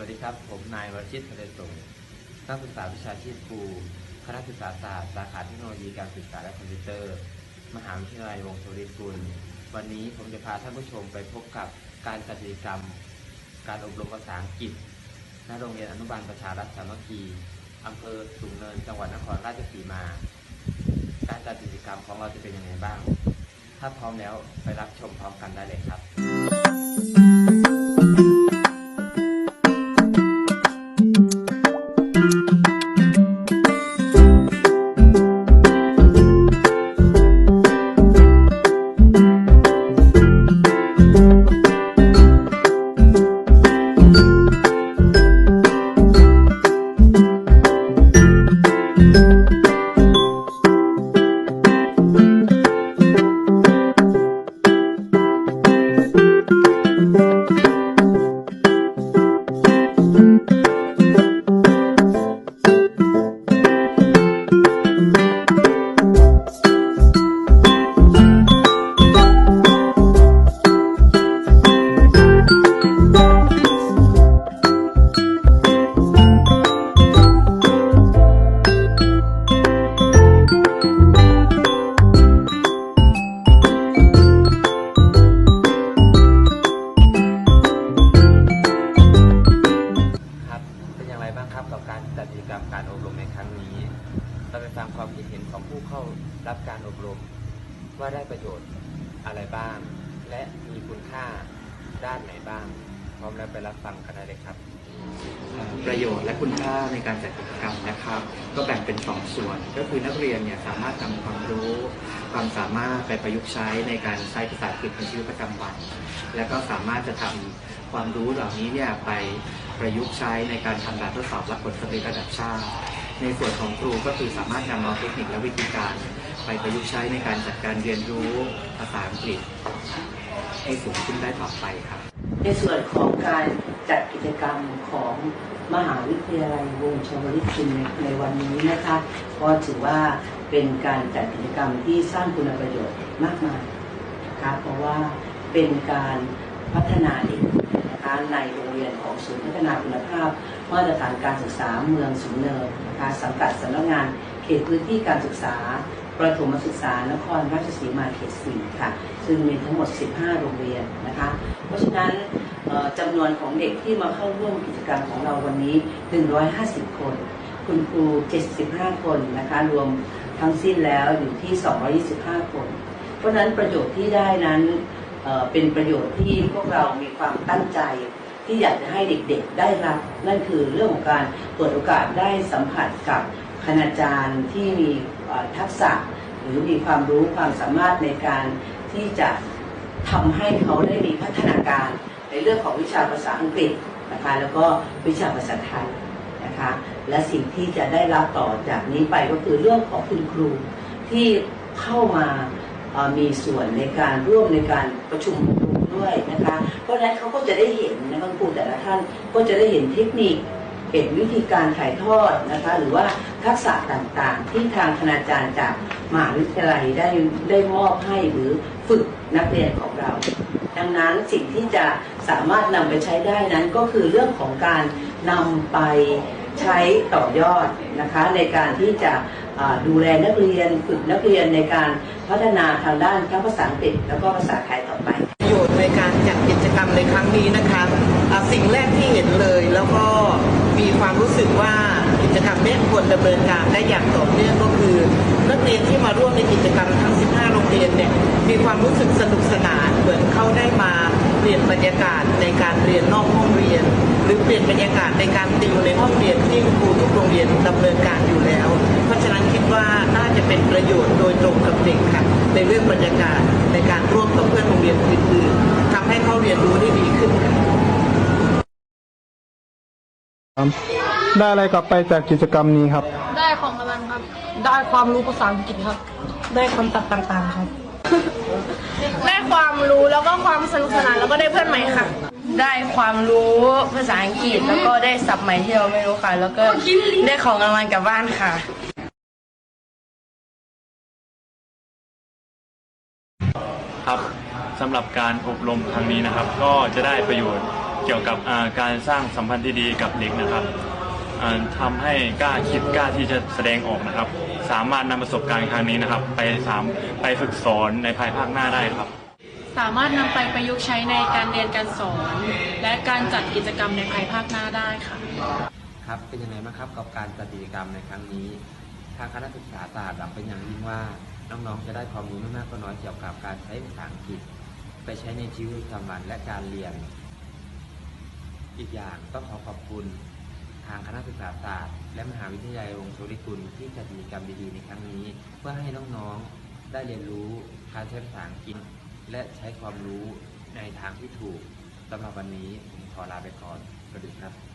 วัสดีครับ ผมนายวรชิตทะเลสงนักศึกษาวิชาชีพครูคณะศึกษาศาสตร์สาขาเทคโนโลยีการศึกษาและคอมพิวเตอร์ มหาวิทยาลัยวงศ์โทริกุล วันนี้ผมจะพาท่านผู้ชมไปพบกับการจัดกิจกรรม การอบรมภาษาอังกฤษณโรงเรียนอนุบาลประชารัฐสามัคคีอำเภอสูงเนิน จังหวัดนครราชสีมา การจัดกิจกรรมของเราจะเป็นยังไงบ้าง ถ้าพร้อมแล้วไปรับชมพร้อมกันได้เลยครับครับ เห็นของผู้เข้ารับการอบรม ว่าได้ประโยชน์อะไรบ้าง และมีคุณค่าด้านไหนบ้าง พร้อมแล้วไปรับฟังกันได้เลยครับ ประโยชน์และคุณค่าในการจัดกิจกรรมนะครับ ก็แบ่งเป็น 2 ส่วน ก็คือนักเรียนเนี่ยสามารถนำความรู้ความสามารถไปประยุกต์ใช้ในการใช้ภาษาอังกฤษในชีวิตประจำวัน และก็สามารถจะทำความรู้เหล่านี้เนี่ยไปประยุกต์ใช้ในการทำแบบทดสอบรับผลสำเร็จระดับชาติ ในส่วนของครูก็คือสามารถนำเอาเทคนิคและวิธีการไปประยุกต์ใช้ในการจัดการเรียนรู้ภาษาอังกฤษ ให้สูงขึ้นได้ต่อไปครับ ในส่วนของการจัดกิจกรรมของมหาวิทยาลัยวงชวลิตชินในในวันนี้นะคะก็ถือว่าเป็นการจัดกิจกรรมที่สร้างคุณประโยชน์มากมายนะคะเพราะว่าเป็นการพัฒนาเด็กนะคะในโรงเรียนของศูนย์พัฒนาคุณภาพ มาตรฐานการศึกษาเมืองสูงเนินนะคะสังกัดสำนักงานเขตพื้นที่การศึกษา ประถมศึกษานครราชสีมาเขตสี่ค่ะ ซึ่งมีทั้งหมด 15 โรงเรียนนะคะ เพราะฉะนั้นจำนวนของเด็กที่มาเข้าร่วมกิจกรรมของเราวันนี้ 150 คน คุณครู 75 คนนะคะ รวมทั้งสิ้นแล้วอยู่ที่ 225 คน เพราะฉะนั้นประโยชน์ที่ได้นั้นเป็นประโยชน์ที่พวกเรามีความตั้งใจ ที่อยากจะให้เด็กๆได้รับ นั่นคือเรื่องของการเปิดโอกาสได้สัมผัสกับคณาจารย์ที่มีทักษะ หรือมีความรู้ความสามารถในการที่จะทำให้เขาได้มีพัฒนาการในเรื่องของวิชาภาษาอังกฤษนะคะแล้วก็วิชาภาษาไทยนะคะและสิ่งที่จะได้รับต่อจากนี้ไปก็คือเรื่องของคุณครูที่เข้ามามีส่วนในการร่วมในการประชุม ด้วยนะคะ เพราะฉะนั้นเขาก็จะได้เห็นนะคะครูแต่ละท่านก็จะได้เห็นเทคนิคเห็นวิธีการถ่ายทอดนะคะ หรือว่าทักษะต่างๆ ที่ทางคณาจารย์จากมหาวิทยาลัยได้ได้มอบให้หรือฝึกนักเรียนของเรา ดังนั้นสิ่งที่จะสามารถนำไปใช้ได้นั้นก็คือเรื่องของการนำไปใช้ต่อยอดนะคะในการที่จะดูแลนักเรียนฝึกนักเรียนในการพัฒนาทางด้านทั้งภาษาอังกฤษแล้วก็ภาษาไทยต่อไป จัดกิจกรรมในครั้งนี้นะคะสิ่งแรกที่เห็นเลยแล้วก็ มีความรู้สึกว่ากิจกรรมนี้ควรดำเนินการได้อย่างต่อเนื่องก็คือ นักเรียนที่มาร่วมในกิจกรรมทั้ง 15 โรงเรียนเนี่ยมีความรู้สึกสนุกสนานเหมือนเขาได้มาเปลี่ยนบรรยากาศในการเรียนนอกห้องเรียน หรือเปลี่ยนบรรยากาศในการติวในห้องเรียนที่ครูทุกโรงเรียนดำเนินการอยู่แล้ว เพราะฉะนั้นคิดว่าน่าจะเป็นประโยชน์โดยตรงกับเด็กค่ะในเรื่องบรรยากาศในการร่วมกับเพื่อนโรงเรียนอื่นๆทำให้เขาเรียนรู้ได้ดีขึ้นค่ะ ครับได้อะไรกลับไปจากกิจกรรมนี้ครับ ได้ของรางวัลครับ ได้ความรู้ภาษาอังกฤษครับ ได้คำตัดต่างๆครับ ได้ความรู้แล้วก็ความสนุกสนานแล้วก็ได้เพื่อนใหม่ค่ะ ได้ความรู้ภาษาอังกฤษแล้วก็ได้ศัพท์ใหม่ที่เราไม่รู้ค่ะ แล้วก็ได้ของรางวัลกลับบ้านค่ะ ครับสำหรับการอบรมครั้งนี้นะครับ ก็จะได้ประโยชน์ เกี่ยวกับอ่าการสร้างสัมพันธ์ที่ดีกับเด็กนะครับอ่าทำให้กล้าคิดกล้าที่จะแสดงออกนะครับ สามารถนำประสบการณ์ครั้งนี้นะครับ ไปสามไปฝึกสอนในภายภาคหน้าได้ครับ สามารถนำไปประยุกต์ใช้ในการเรียนการสอน และการจัดกิจกรรมในภายภาคหน้าได้ค่ะ ครับเป็นยังไงบ้างครับกับการจัดกิจกรรมในครั้งนี้ ทางคณะศึกษาศาสตร์หวังเป็นอย่างยิ่งว่าน้องๆจะได้ความรู้ไม่มากก็น้อยเกี่ยวกับการใช้ภาษาอังกฤษ ไปใช้ในชีวิตประจำวันและการเรียน อีกอย่างต้องขอขอบคุณทางคณะศึกษาศาสตร์ และมหาวิทยาลัยวงศ์โชติกุลที่จัดกิจกรรมดีๆในครั้งนี้ เพื่อให้น้องๆได้เรียนรู้การใช้ภาษาอังกฤษและใช้ความรู้ในทางที่ถูกสำหรับวันนี้ผมขอลาไปก่อนสวัสดีครับ